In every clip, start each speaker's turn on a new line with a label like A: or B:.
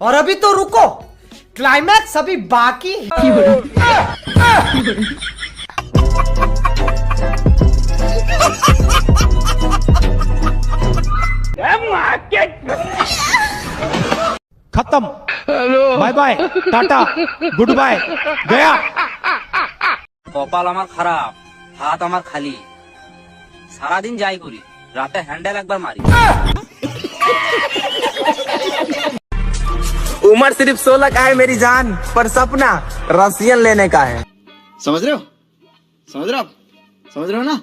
A: और अभी तो रुको क्लाइमैक्स अभी बाकी है
B: खत्म bye bye tata goodbye गया
C: কপাল আমার খারাপ হাত আমার খালি সারাদিন যাই করি রাতে হ্যান্ডেল একবার মারি
D: उम्र सिर्फ सोलह का है मेरी जान पर सपना रसियन लेने का है
E: समझ रहे हो समझ रहे हो आप समझ रहे हो ना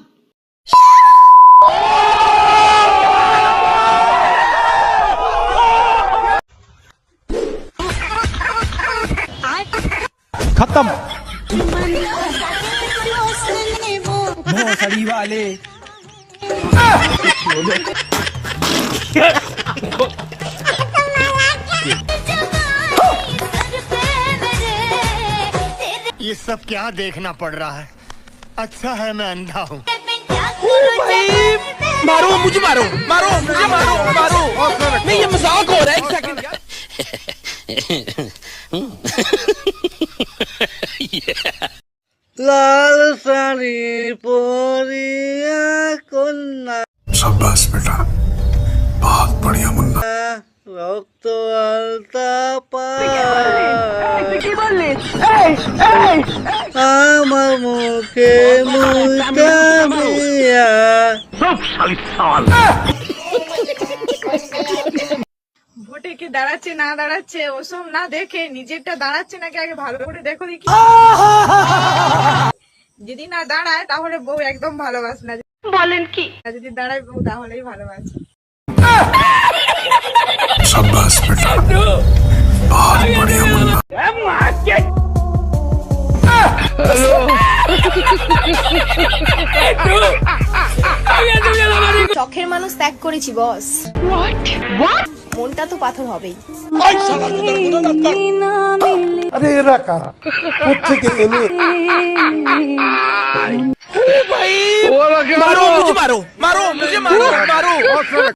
B: खत्म
D: भोसड़ी वाले
F: ये सब क्या देखना पड़ रहा है? अच्छा है मैं अंधा हूँ।
D: मारो मुझे मारो मारो मुझे मारो मारो। नहीं ये मज़ाक हो रहा है
A: लाल सारी
G: पोरिया। বেটা বহুত বড়িয়া মুন্না
A: রক্ত আলতা আমার মুখে মুখা
H: ভোটে কে দাঁড়াচ্ছে না দাঁড়াচ্ছে ওসব না দেখে নিজেরটা দাঁড়াচ্ছে নাকি আগে ভালো করে দেখো দেখি। যদি না দাঁড়ায় তাহলে বউ একদম ভালোবাস না। বলেন কি? যদি দাঁড়াই তাহলেই
G: ভালো সাব্বাস
I: চোখের মানুষ ত্যাগ করেছি বস। মনটা তো পাথর হবেই।
D: aí! Maru, de Maru! Maru, de Maru! Maru!